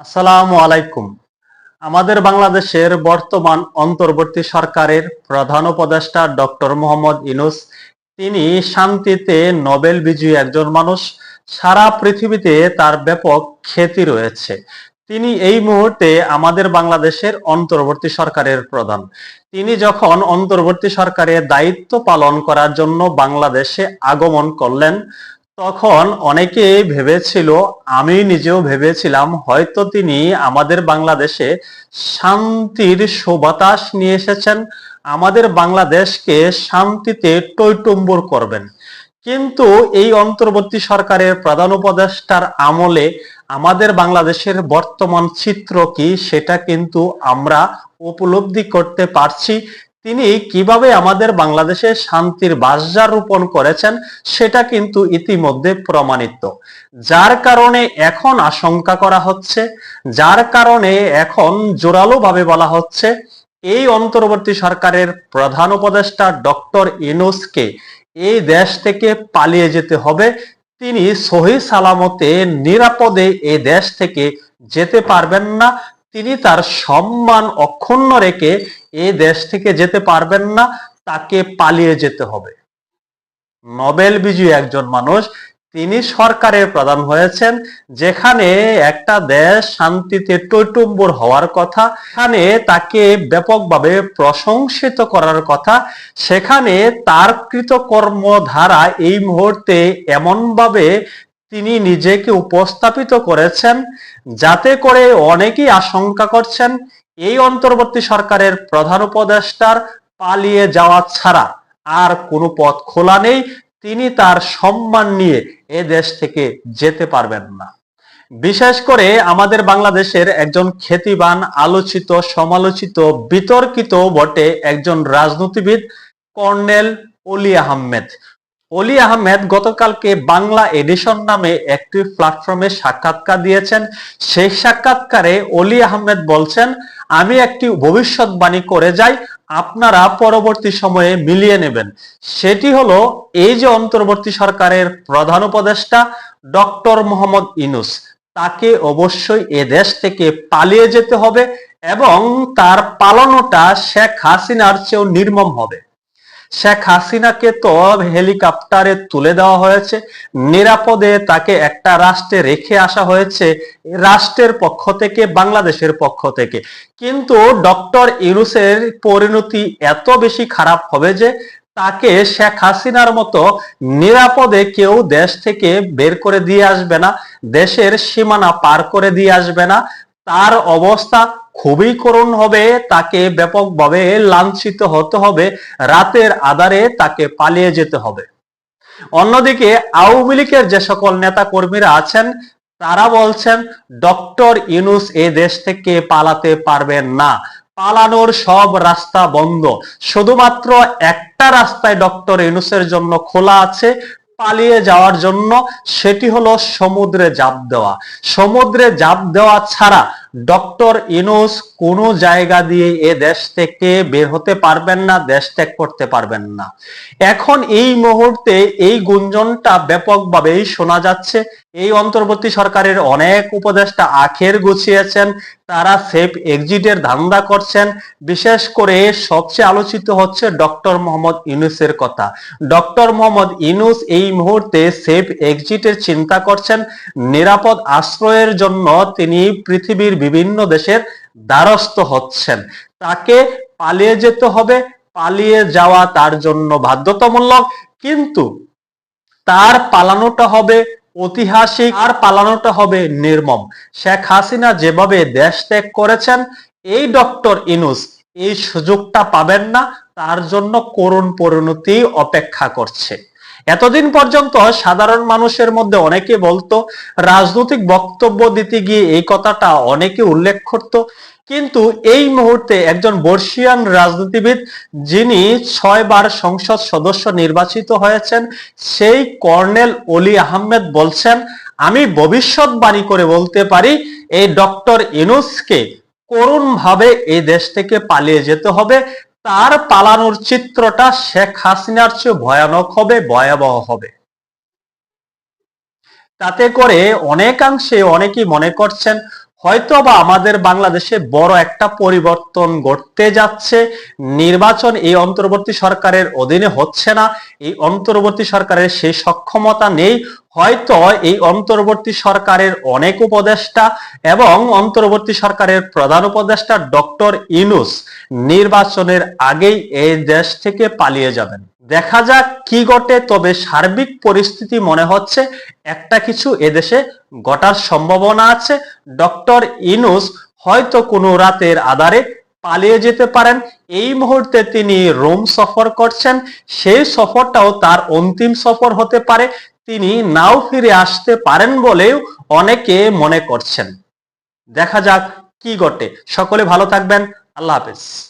আসসালামু আলাইকুম। আমাদের বাংলাদেশের বর্তমান অন্তর্বর্তী সরকারের প্রধান উপদেষ্টা ডক্টর মোহাম্মদ ইনুস তিনি শান্তিতে নোবেল বিজয়ী একজন মানুষ, সারা পৃথিবীতে তার ব্যাপক খ্যাতি রয়েছে। তিনি এই মুহূর্তে আমাদের বাংলাদেশের অন্তর্বর্তী সরকারের প্রধান। তিনি যখন অন্তর্বর্তী সরকারের দায়িত্ব পালন করার জন্য বাংলাদেশে আগমন করলেন তখন অনেকে ভেবেছিল আমি নিজেও ভেবেছিলাম হয়তো তিনি আমাদের বাংলাদেশে শান্তির সুবাতাস নিয়ে এসেছেন, আমাদের বাংলাদেশকে শান্তিতে টইটুম্বর করবেন। কিন্তু এই অন্তর্বর্তী সরকারের প্রধান উপদেষ্টার আমলে আমাদের বাংলাদেশের বর্তমান চিত্র কি, সেটা কিন্তু আমরা উপলব্ধি করতে পারছি। তিনি কীভাবে আমাদের বাংলাদেশে শান্তির বাসযার রোপণ করেছেন সেটা কিন্তু ইতিমধ্যে প্রমাণিত। যার কারণে এখন আশঙ্কা করা হচ্ছে, যার কারণে এখন জোরালো ভাবে বলা হচ্ছে, এই অন্তর্বর্তী সরকারের প্রধান উপদেষ্টা ডক্টর ইনুসকে এই দেশ থেকে পালিয়ে যেতে হবে। তিনি সহি সালামতে নিরাপদে এই দেশ থেকে যেতে পারবেন না। তিনি তার সম্মান অক্ষুণ্ণ রেখে এ দেশ থেকে যেতে পারবেন না, তাকে পালিয়ে যেতে হবে। নোবেল বিজয়ী একজন মানুষ, তিনি সরকারের প্রধান হয়েছেন, যেখানে একটা দেশ শান্তিতে টৈটুম্বর হওয়ার কথা, সেখানে তাকে ব্যাপকভাবে প্রশংসিত করার কথা, সেখানে তার কৃতকর্ম ধারা এই মুহূর্তে এমনভাবে তিনি নিজেকে উপস্থাপিত করেছেন, যাতে করে অনেকেই আশঙ্কা করছেন এই অন্তর্বর্তী সরকারের প্রধান উপদেষ্টার পালিয়ে যাওয়া ছাড়া আর কোনো পথ খোলা নেই। তিনি তার সম্মান নিয়ে এ দেশ থেকে যেতে পারবেন না। বিশেষ করে আমাদের বাংলাদেশের একজন খ্যাতিবান, আলোচিত, সমালোচিত, বিতর্কিত বটে একজন রাজনীতিবিদ কর্নেল অলি আহমেদ। অলি আহমেদ গতকালকে বাংলা এডিশন নামে একটি প্ল্যাটফর্মে সাক্ষাৎকার দিয়েছেন। সেই সাক্ষাৎকারে অলি আহমেদ বলছেন, আমি একটি ভবিষ্যৎবাণী করে যাই, আপনারা পরবর্তী সময়ে মিলিয়ে নেবেন। সেটি হলো, এই যে অন্তর্বর্তী সরকারের প্রধান উপদেষ্টা ডক্টর মোহাম্মদ ইনুস তাকে অবশ্যই এ দেশ থেকে পালিয়ে যেতে হবে এবং তার পালনটা শেখ হাসিনার চেয়েও নির্মম হবে। শেখ হাসিনাকে তো হেলিকপ্টারে তুলে দেওয়া হয়েছে। নিরাপদে তাকে একটা রাষ্ট্রে রেখে আসা হয়েছে রাষ্ট্রের পক্ষ থেকে, বাংলাদেশের পক্ষ থেকে। কিন্তু ডক্টর ইউনুসের পরিণতি এত বেশি খারাপ হবে যে তাকে শেখ হাসিনার মতো নিরাপদে কেউ দেশ থেকে বের করে দিয়ে আসবে না, দেশের সীমানা পার করে দিয়ে আসবে না। তার অবস্থা খুবই করুণ হবে, তাকে ব্যাপকভাবে লাঞ্ছিত হতে হবে, রাতের আধারে তাকে পালিয়ে যেতে হবে। অন্যদিকে আওয়ামী লীগের যে সকল নেতা কর্মীরা আছেন, তারা বলছেন, ডক্টর ইউনুস এ দেশ থেকে পালাতে পারবেন না। পালানোর সব রাস্তা বন্ধ। শুধুমাত্র একটা রাস্তায় ডক্টর ইউনুসের জন্য খোলা আছে, পালিয়ে যাওয়ার জন্য। সেটি হলো সমুদ্রে জাপ দেওয়া। সমুদ্রে জাপ দেওয়া ছাড়া ডক্টর ইনুস কোনো জায়গা দিয়ে এ দেশ থেকে বের হতে পারবেন না, দেশ ত্যাগ করতে পারবেন না। এখন এই মুহূর্তে এই গুঞ্জনটা ব্যাপকভাবেই শোনা যাচ্ছে। এই অন্তর্বর্তী সরকারের অনেক উপদেষ্টা আখের গুছিয়েছেন, তারা সেফ এক্সিটের ধান্দা করছেন। বিশেষ করে সবচেয়ে আলোচিত হচ্ছে ডক্টর মোহাম্মদ ইউনুসের কথা। ডক্টর মোহাম্মদ ইউনুস এই মুহূর্তে সেফ এক্সিটের চিন্তা করছেন। নিরাপদ আশ্রয়ের জন্য তিনি পৃথিবীর বিভিন্ন দেশের দ্বারস্থ হচ্ছেন। তাকে পালিয়ে যেতে হবে, পালিয়ে যাওয়া তার জন্য বাধ্যতামূলক। কিন্তু তার পালানোটা হবে ঐতিহাসিক, আর পালানোটা হবে নির্মম। শেখ হাসিনা যেভাবে দেশ ত্যাগ করেছেন, এই ডক্টর ইনুস এই সুযোগটা পাবেন না, তার জন্য করুণ পরিণতি অপেক্ষা করছে। এতদিন পর্যন্ত সাধারণ মানুষের মধ্যে অনেকে বলতো, রাজনৈতিক বক্তব্য দিতে গিয়ে এই কথাটা অনেকে উল্লেখ করত। কিন্তু এই মুহূর্তে একজন বর্ষিয়ান রাজনীতিবিদ যিনি ছয়বার সংসদ সদস্য নির্বাচিত হয়েছেন, সেই কর্নেল অলি আহমেদ বলছেন, আমি ভবিষ্যৎবাণী করে বলতে পারি, এই ডক্টর ইনুসকে করুণ ভাবে এই দেশ থেকে পালিয়ে যেতে হবে। তার পালানোর চিত্রটা শেখ হাসিনার চেয়ে ভয়ানক হবে, ভয়াবহ হবে। তাতে করে অনেকাংশে অনেকেই মনে করছেন হয়তো বা আমাদের বাংলাদেশে বড় একটা পরিবর্তন ঘটতে যাচ্ছে, নির্বাচন এই অন্তর্বর্তী সরকারের অধীনে হচ্ছে না, এই অন্তর্বর্তী সরকারের সেই সক্ষমতা নেই হয়তো এই অন্তর্বর্তী সরকারের অনেক উপদেষ্টা এবং অন্তর্বর্তী সরকারের প্রধান উপদেষ্টা ডক্টর ইনুস নির্বাচনের আগেই এই দেশ থেকে পালিয়ে যাবেন। দেখা যাক কি ঘটে, তবে সার্বিক পরিস্থিতি মনে হচ্ছে একটা কিছু এদেশে ঘটার সম্ভাবনা আছে। ডক্টর ইনুস হয়তো কোনো রাতের আধারে পালিয়ে যেতে পারেন। এই মুহূর্তে তিনি রোম সফর করছেন। সেই সফরটাও তার অন্তিম সফর হতে পারে। তিনি নাও ফিরে আসতে পারেন বলেও অনেকে মনে করছেন। দেখা যাক কি ঘটে। সকলে ভালো থাকবেন। আল্লাহ হাফেজ।